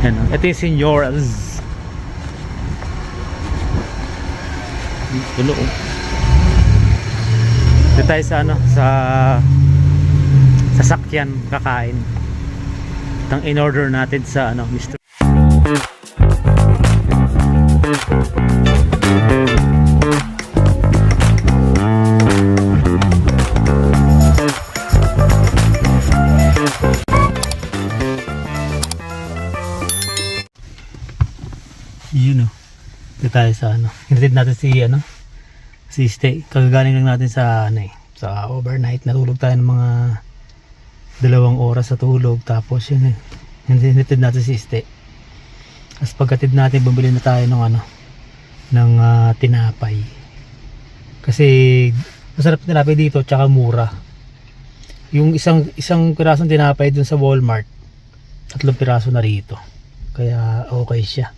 Yan, oh. ito yung senyoras. Tulo oh. Dito tayo sa ano, sa sasakyan kakain. Itang in-order natin sa ano, Mr. Dito tayo sa ano. Hinatid natin si ano. Si stay. Kagagaling lang natin sa ano eh. Sa overnight. Natulog tayo ng mga dalawang oras sa tulog. Tapos yun eh. Hinatid natin si stay. Tapos pagkatid natin, bumili na tayo ng ano. Ng ah, tinapay. Kasi masarap tinapay dito. Tsaka mura. Yung isang isang pirasong tinapay dun sa Walmart. Tatlong piraso na rito. Kaya okay siya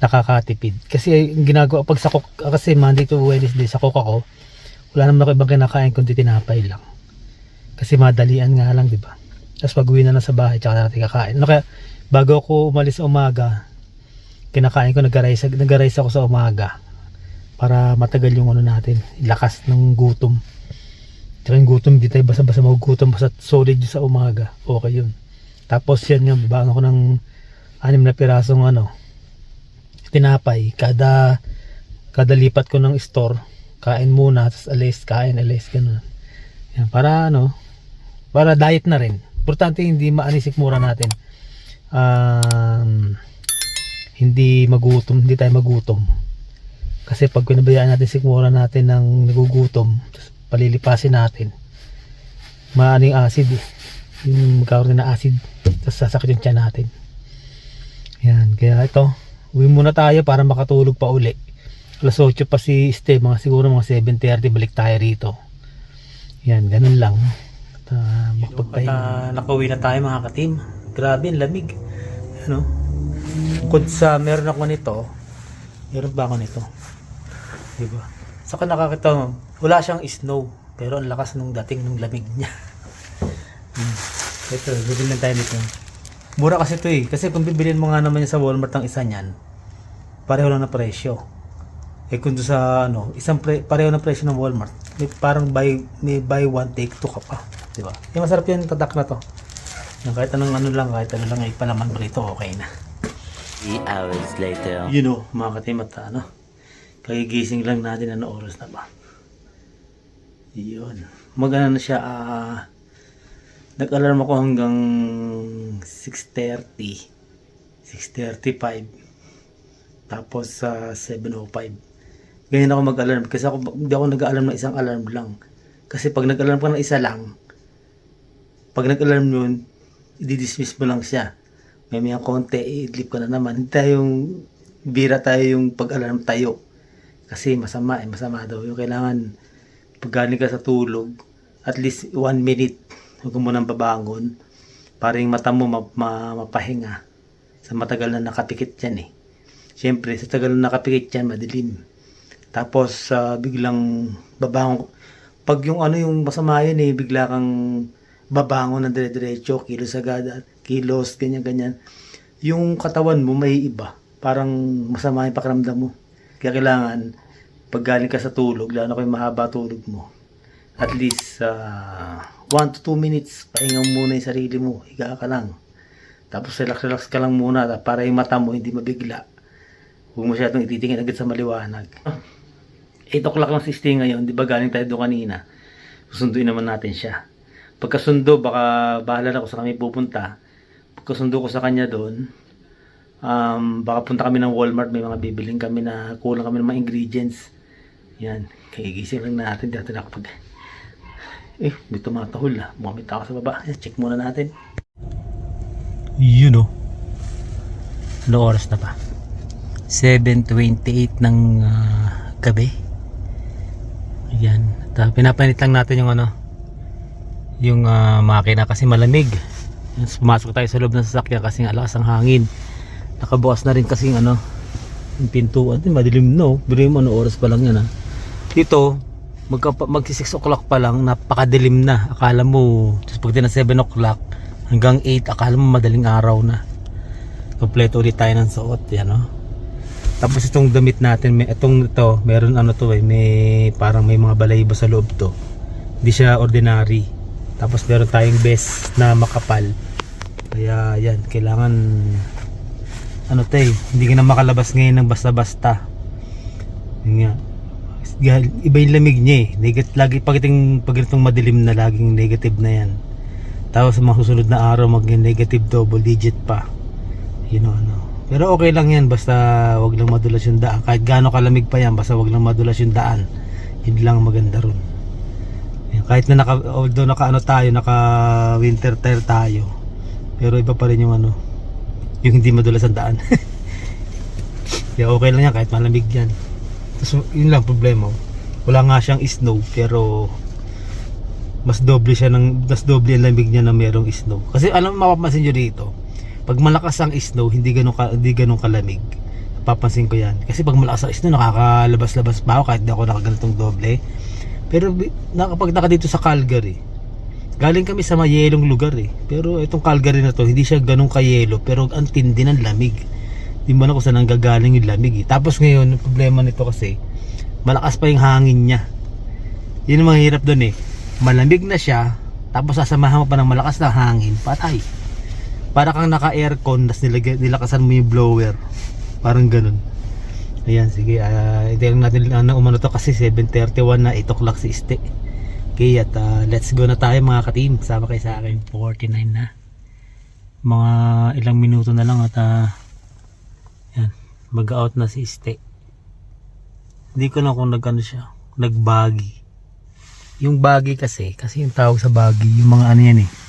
nakakatipid. Kasi ginagawa pag sakok kasi Monday to Wednesday sakok ako, wala naman ako ibang kinakain kundi tinapay lang. Kasi madalian nga lang, di ba? Tapos pag uwi na lang sa bahay, tsaka natin kakain. Ano kaya, bago ako umalis sa umaga, kinakain ko, nag-arise, nag-arise ako sa umaga para matagal yung ano natin, lakas ng gutom. Tsaka yung gutom, di tayo basa-basa magugutom basta solid sa umaga. Okay yun. Tapos yan nga, babaan ako ng anim na pirasong ano, tinapay kada kada lipat ko ng store kain muna tapos alis kain alis ganun. Yan, para ano para diet na rin. Importante hindi maanisik mura natin. Um, hindi magutom hindi tayo magutom. Kasi pag pinabayaan natin sikmura natin ng nagugutom palilipasin natin maaning acid eh. Yung magkakaroon na acid tapos sasakit yung tiyan natin. Yan kaya ito Uwi muna tayo para makatulog pa uli. Alas 8 pa si Ste, mga siguro mga 7.30 balik tayo rito. Yan, ganun lang. At uh, makapagpahinga. At uh, nakauwi na tayo mga katim. Grabe, ang lamig. Ano? Bukod sa meron ako nito, meron ba ako nito? Diba? Saka nakakita wala siyang snow. Pero ang lakas nung dating ng lamig niya. hmm. Ito, bibili na tayo nito. Mura kasi ito eh. Kasi kung bibilin mo nga naman sa Walmart ang isa niyan, pareho lang na presyo. Eh kung sa ano, isang pre, pareho na presyo ng Walmart, may parang buy, may buy one take two ka pa. Di ba? Eh masarap yung tatak na to. Yung kahit anong ano lang, kahit ano lang ay palaman mo rito, okay na. Three hours later. You know, mga katimata, ano? Kagigising lang natin, ano oras na ba? Yun. Magana na siya, ah, nag-alarm ako hanggang 6.30 6.35 tapos sa 7.05 ganyan ako mag-alarm kasi ako hindi ako nag-alarm ng isang alarm lang. Kasi pag nag-alarm ka ng isa lang pag nag-alarm yun i-dismiss mo lang siya. May may konti i-idlip ka na naman. Hindi tayong bira tayo yung pag-alarm tayo. Kasi masama eh masama daw. Yung kailangan pag galing ka sa tulog at least 1 minute huwag mo nang babangon. Para yung mata mo ma- ma- mapahinga. Sa matagal na nakapikit yan eh syempre sa tagal na nakapikit yan madilim. Tapos ah, biglang babangon pag yung ano yung masama yun eh bigla kang babangon ng dire-diretso kilos agad kilos ganyan ganyan. Yung katawan mo may iba. Parang masama yung pakiramdam mo. Kaya kailangan pag galing ka sa tulog lalo kung mahaba tulog mo at least 1 to 2 minutes pahinga muna yung sarili mo higa ka lang. Tapos relax relax ka lang muna para yung mata mo hindi mabigla huwag masyadong ititingin agad sa maliwanag 8 o'clock lang si Steve ngayon di ba galing tayo doon kanina susunduin naman natin siya pagkasundo baka bahala na ako sa kami pupunta pagkasundo ko sa kanya doon um, baka punta kami ng Walmart may mga bibiling kami na kulang kami ng mga ingredients yan kagigising lang natin dito na kapag eh, may tumatahol na. Bumamit ako sa baba. Check muna natin. Yun o. Ano oras na pa? 7.28 ng ah, gabi. Ayan. At, ah, pinapanit lang natin yung ano, yung ah, makina kasi malamig. Yan, Pumasok tayo sa loob ng sasakyan kasi ang lakas ang hangin. Nakabukas na rin kasi yung ano, yung pintuan. Di, Madilim no. Mo ano oras pa lang yan ha. Dito, magka, magsi 6 o'clock pa lang, napakadilim na. Akala mo, tapos pagdating ng 7 o'clock, hanggang 8, akala mo madaling araw na. kompleto ulit tayo ng suot yan no tapos itong damit natin may itong ito meron ano to eh may parang may mga balayibo sa loob to. Hindi siya ordinary. Tapos meron tayong best na makapal. Kaya yan kailangan ano to eh hindi ka na makalabas ngayon ng basta-basta. Yun nga. Iba yung lamig niya eh. Negat, lagi pag itong pag itong madilim na laging negative na yan. Tapos sa mga susunod na araw maging negative double digit pa. Yun know, ano pero okay lang yan basta wag lang madulas yung daan. Kahit gaano kalamig pa yan basta wag lang madulas yung daan. Yun lang ang maganda ron. Kahit na naka although naka ano tayo naka winter tire tayo pero iba pa rin yung ano yung hindi madulas ang daan. Kaya okay lang yan kahit malamig yan. Tapos yun lang problema. Wala nga siyang snow pero mas doble siya ng mas doble ang lamig niya na merong snow. Kasi alam mapapansin nyo dito pag malakas ang snow hindi ganun ka, hindi ganun kalamig. Papansin ko yan. Kasi pag malakas ang snow nakakalabas-labas pa ako kahit di ako nakaganitong doble. Pero nakapag naka dito sa Calgary. Galing kami sa mayelong lugar eh. Pero itong Calgary na to hindi siya ganun kayelo pero ang tindi ng lamig. Di mo na kung saan nanggagaling yung lamig eh. tapos ngayon problema nito kasi malakas pa yung hangin niya. Yun ang mahirap doon eh. Malamig na siya tapos sasamahan mo pa ng malakas na hangin patay para kang naka aircon tapos nilagay, nilakasan mo yung blower. Parang ganun. Ayan sige uh, hindi lang natin ano, umano to kasi 7.31 na 8 o'clock si Iste okay at ah, let's go na tayo mga ka-team. Sama kayo sa akin 49 na. Mga ilang minuto na lang at ah, yan mag-out na si Iste hindi ko na kung nag-ano siya nagbagi. Yung bagi kasi kasi yung tawag sa bagi yung mga ano yan eh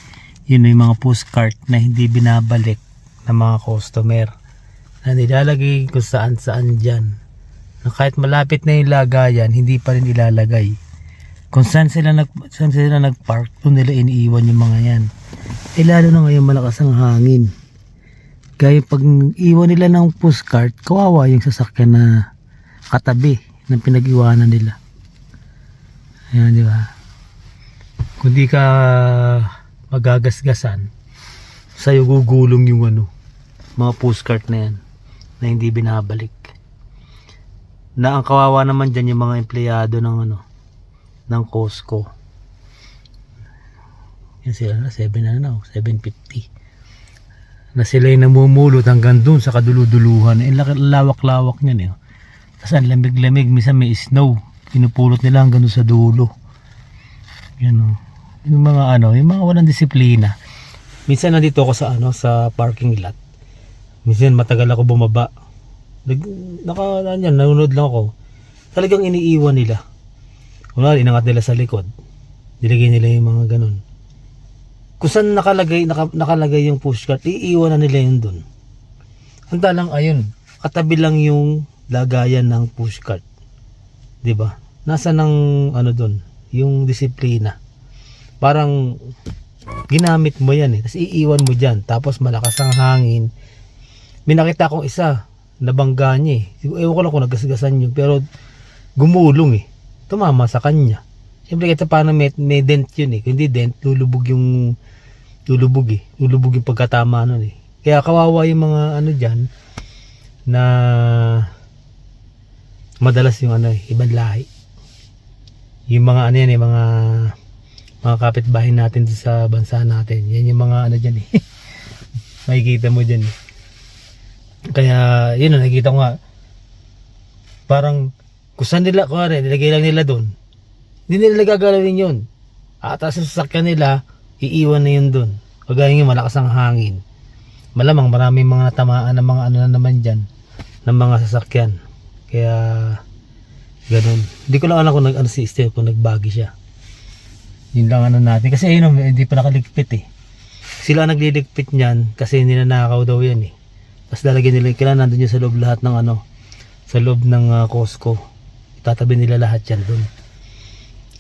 yun yung mga postcard na hindi binabalik ng mga customer. Na nilalagay kung saan saan dyan. Na kahit malapit na yung lagayan hindi pa rin ilalagay. Kung saan sila nag saan sila nagpark doon nila iniiwan yung mga yan. Eh lalo na ngayon malakas ang hangin. Kaya pag iwan nila ng postcard kawawa yung sasakyan na katabi ng pinag-iwanan nila. Ayan, di ba? Kung di ka magagasgasan, sa'yo gugulong yung ano, mga postcard na yan, na hindi binabalik. Na ang kawawa naman dyan yung mga empleyado ng ano, ng Costco. Yan sila na, 7 na na, 750. Na sila yung namumulot hanggang dun sa kaduluduluhan. Eh, lawak-lawak niyan eh. Tapos ang lamig-lamig, minsan may snow. Pinupulot nila hanggang sa dulo. Yan o. Yung mga ano, yung mga walang disiplina. Minsan nandito ako sa ano, sa parking lot. Minsan matagal ako bumaba. Nag, naka, ano yan, nanonood lang ako. Talagang iniiwan nila. Kunwari, inangat nila sa likod. Nilagay nila yung mga ganun. Kung saan nakalagay, naka, nakalagay yung pushcart, iiwan na nila yun dun. Ang talang ayun, katabi lang yung lagayan ng pushcart. 'Di ba? Nasa ng ano doon, yung disiplina. Parang ginamit mo 'yan eh. Tapos iiwan mo diyan. Tapos malakas ang hangin. May nakita akong isa, nabangga niya eh. Ewan ko lang kung nagasgasan yun. Pero gumulong eh. Tumama sa kanya. Siyempre kahit paano may, may dent yun eh. Hindi dent, lulubog yung lulubog eh. Lulubog yung pagkatama nun eh. Kaya kawawa yung mga ano dyan na madalas yung ano eh, ibang lahi. Yung mga ano yan eh, mga mga kapitbahay natin sa bansa natin. Yan yung mga ano dyan eh. Makikita mo dyan eh. Kaya yun na nakikita ko nga parang kung saan nila, kuwari, nilagay lang nila doon. Hindi nila gagalawin yun. At sa sasakyan nila, iiwan na yun doon. Kagaya nga malakas ang hangin. Malamang maraming mga tamaan ng mga ano na naman dyan ng mga sasakyan. Kaya ganun. Hindi ko lang alam kung nag ano si Steve kung nagbagi siya. Yun lang ano natin. Kasi ayun, hindi pa nakaligpit eh. Sila nagliligpit niyan kasi ninanakaw daw yan eh. Tapos lalagyan nila, kailangan nandun yun sa loob lahat ng ano, sa loob ng ah, Costco. Itatabi nila lahat yan doon.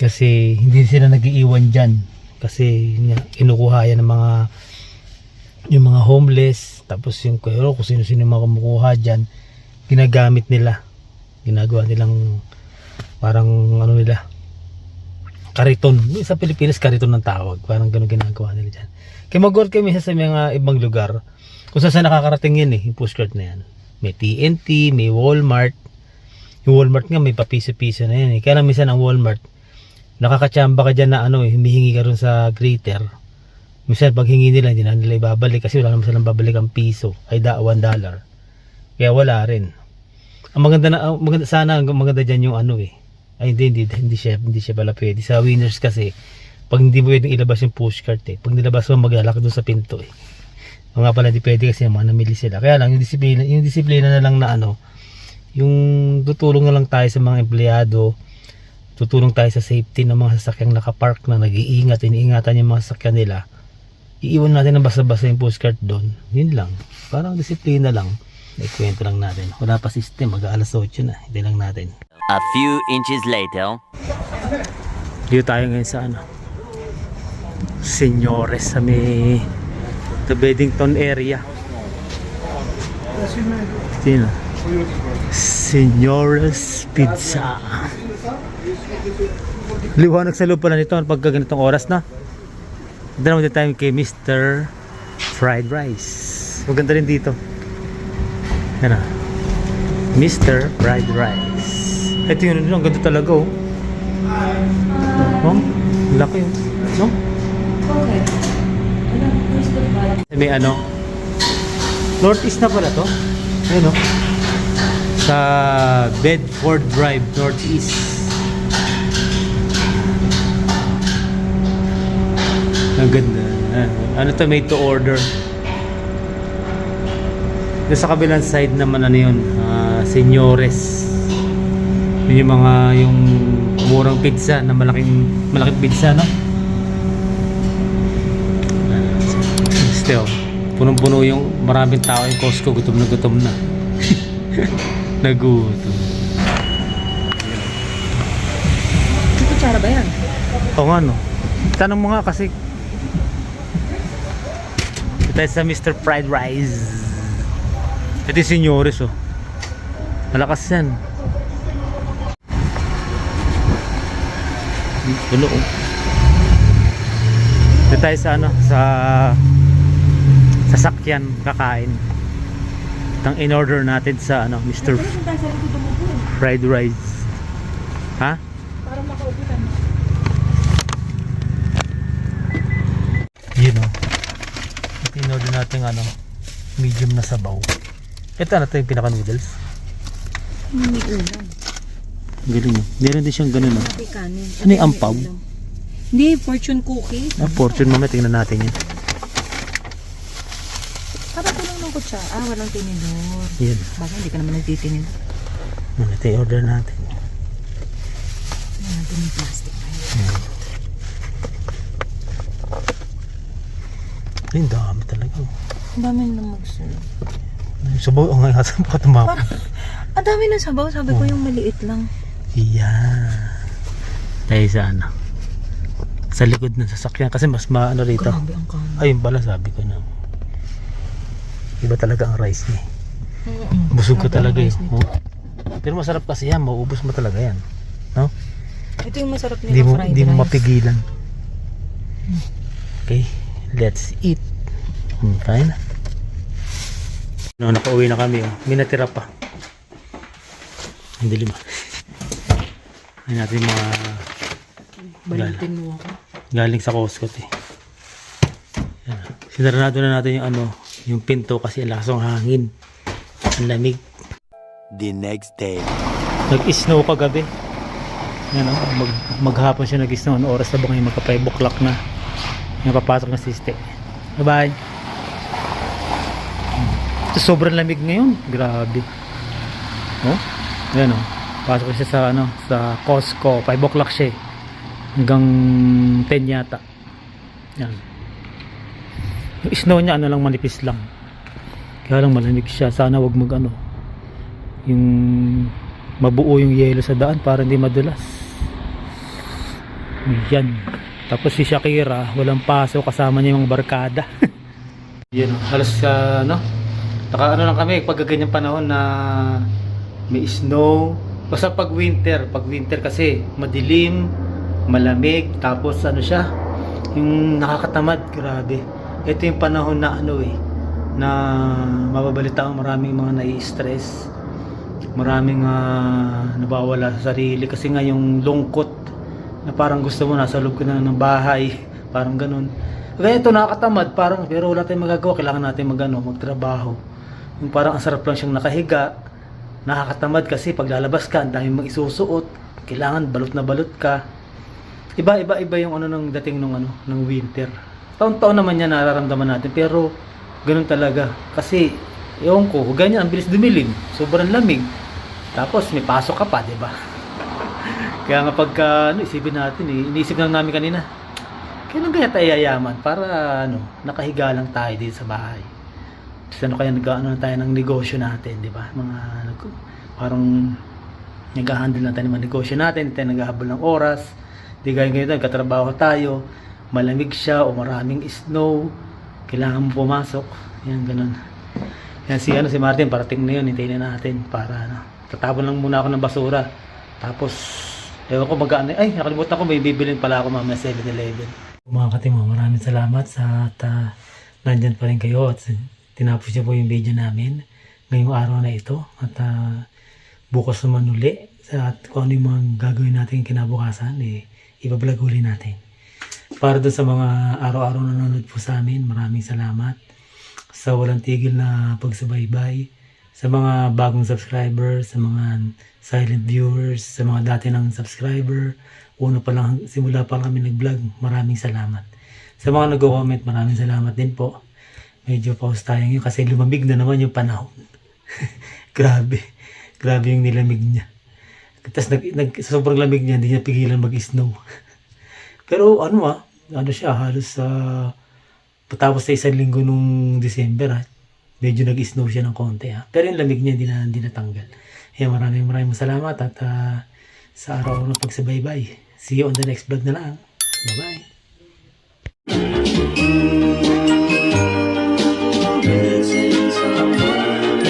Kasi hindi sila nag-iiwan dyan. Kasi kinukuha yan ng mga yung mga homeless tapos yung pero kung sino-sino yung mga kumukuha dyan ginagamit nila ginagawa nilang parang ano nila kariton sa Pilipinas kariton ng tawag parang ganun ginagawa nila dyan kaya mag-work kami sa mga ibang lugar kung saan nakakarating yan eh, yung postcard na yan. May TNT, may Walmart. Yung Walmart nga may papiso-piso na yan eh. Kaya lang minsan ang Walmart, nakakachamba ka dyan na ano eh, humihingi ka rin sa greeter. Minsan pag hingi nila, hindi na nila ibabalik kasi wala naman silang babalik ang piso. Ay da, 1 dollar. Kaya wala rin. Ang maganda na, ang maganda, sana ang maganda dyan yung ano eh. Ay hindi, hindi, hindi siya, hindi siya pala pwede. Sa winners kasi, pag hindi mo pwedeng ilabas yung postcard eh. Pag nilabas mo, maglalak doon sa pinto eh. O nga pala, hindi pwede kasi mga namili sila. Kaya lang, yung disiplina, yung disiplina na lang na ano, yung tutulong na lang tayo sa mga empleyado, tutulong tayo sa safety ng mga sasakyang nakapark na nag-iingat, iniingatan yung mga sasakyan nila. Iiwan natin ng basa-basa yung postcard doon. Yun lang. Parang disiplina lang. Ikwento lang natin. Wala pa system, mag-aalas 8 na. Hindi lang natin. A few inches later. Dito tayo ngayon sa ano. Senyores sa may the Beddington area. Sino? Senyores Pizza. Liwanag sa loob pala nito pagka ganitong oras na. Ito naman tayo kay Mr. Fried Rice. Maganda rin dito. Yan na. Mr. Fried Rice. Ito yun, ang ganda talaga oh. Oh, laki oh. No? Okay. May ano? Northeast na pala to. Ayun oh. Sa Bedford Drive, Northeast. Ang ganda. Ano to, made to order. Doon sa kabilang side naman ano yun, ah, senyores. Yung mga yung murang pizza na malaking malaking pizza no? Still, punong-puno yung maraming tao yung Costco, gutom na gutom na. Nagutom. May kutsara ba yan? Oo nga no. Tanong mo nga kasi Ito tayo sa Mr. Fried Rice. Ito yung senyores oh. Malakas yan. Tulo oh. Ito tayo sa ano, sa sasakyan kakain. Itang in-order natin sa ano, Mr. Fried Rice. Ha? Parang makaupo tayo. Yun o. Ito yung order natin ano, medium na sabaw. Ito na ito yung pinaka noodles. May ulam. Galing o. Meron din siyang ganun o. Pati kanin. Ano yung ampaw? Hindi, fortune cookie. Ah, fortune mamaya tingnan natin yan. Parang tulong ng kutsara. Ah, walang tinidor. Yun. Baka hindi ka naman nagtitinid. Ano ito order natin. Ano natin yung plastic na yun. Ay, ang dami talaga. oh. Ang dami na magsunod. Sabaw, ang nga saan pa tumapa. Ang dami ng sabaw. Sabi ko yung maliit lang. Yan. Tayo sa ano. Sa likod ng sasakyan kasi mas maano rito. Grabe ang kanin. Ayun pala sabi ko na. Iba talaga ang rice niya. Mm-mm. Busog ang talaga eh. nito. Oh. Pero masarap kasi yan, mauubos mo talaga yan. No? Ito yung masarap nila Hindi mo, fried hindi mo rice. mapigilan. Okay, let's eat. Hmm, kain na. No, nakauwi na kami. Oh. May natira pa. Hindi lima. Ayun natin mga Balitin mo ako. galing sa Costco. Eh. Yan. Sinarado na natin yung ano, yung pinto kasi ang lakas ng hangin. Ang lamig. The next day. Nag-snow kagabi. Yan o, mag, maghapon siya nag-snow. Ano oras na ba ngayon? Magka 5 o'clock na. Yung papasok na siste. Bye-bye. Hmm. Sobrang lamig ngayon. Grabe. Oh, yan o. Pasok siya sa ano, sa Costco. 5 o'clock siya eh. Hanggang 10 yata. Yan. Yung snow niya ano lang manipis lang. Kaya lang malamig siya. Sana wag mag ano, yung mabuo yung yelo sa daan para hindi madulas yan tapos si Shakira walang paso kasama niya yung mga barkada yan o, halos sa ano naka ano lang kami pag ganyan panahon na may snow basta pag winter pag winter kasi madilim malamig tapos ano siya yung nakakatamad grabe. Ito yung panahon na ano eh na mababalita maraming mga nai-stress. Maraming ah, nabawala sa sarili. Kasi nga yung lungkot na parang gusto mo nasa loob ka na ng bahay. Parang ganun. Kaya ito nakakatamad parang pero wala tayong magagawa. Kailangan natin magano magtrabaho. Yung parang ang sarap lang siyang nakahiga nakakatamad kasi pag lalabas ka ang dami mong isusuot kailangan balot na balot ka. Iba iba iba yung ano ng dating nung ano ng winter. Taon-taon naman yan nararamdaman natin pero ganun talaga. Kasi ewan ko ganyan ang bilis dumilim. Sobrang lamig. Tapos may pasok ka pa di ba? Kaya nga pagka ano, isipin natin eh, iniisip lang namin kanina kailan kaya tayo yayaman para ano nakahiga lang tayo dito sa bahay Tapos ano kaya nag ano na tayo ng negosyo natin di ba mga nag- parang nag-handle na tayo ng mga negosyo natin, tayo naghahabol ng oras. Di gaya ganito, katrabaho tayo, malamig siya o maraming snow, kailangan mo pumasok. Yan, ganun. Yan si, ano, si Martin, parating na yun, hintayin na natin para ano, tatapon lang muna ako ng basura. Tapos, ewan ko magkano, ay, nakalimutan ko, may bibilin pala ako mamaya 7-Eleven. Mga katimo, maraming salamat sa at ah, nandyan pa rin kayo at tinapos niyo po yung video namin ngayong araw na ito. At ah, bukas naman uli at kung ano yung mga gagawin natin kinabukasan, eh, ibablog uli natin. Para doon sa mga araw-araw na nanonood po sa amin, maraming salamat sa walang tigil na pagsubaybay, sa mga bagong subscriber, sa mga silent viewers, sa mga dati ng subscriber, una pa lang, simula pa lang kami nag-vlog, maraming salamat. Sa mga nag-comment, maraming salamat din po. Medyo pause tayo ngayon kasi lumamig na naman yung panahon. Grabe. Grabe yung nilamig niya. Tapos nag, nag, sa sobrang lamig niya, hindi niya pigilan mag-snow. Pero ano ah, ano siya, halos sa patapos sa isang linggo nung December ah, medyo nag-snow siya ng konti ah. Pero yung lamig niya hindi na, hindi natanggal. Kaya maraming maraming salamat at ah, sa araw ng pagsabaybay. See you on the next vlog na lang. Bye-bye.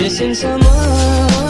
Xin.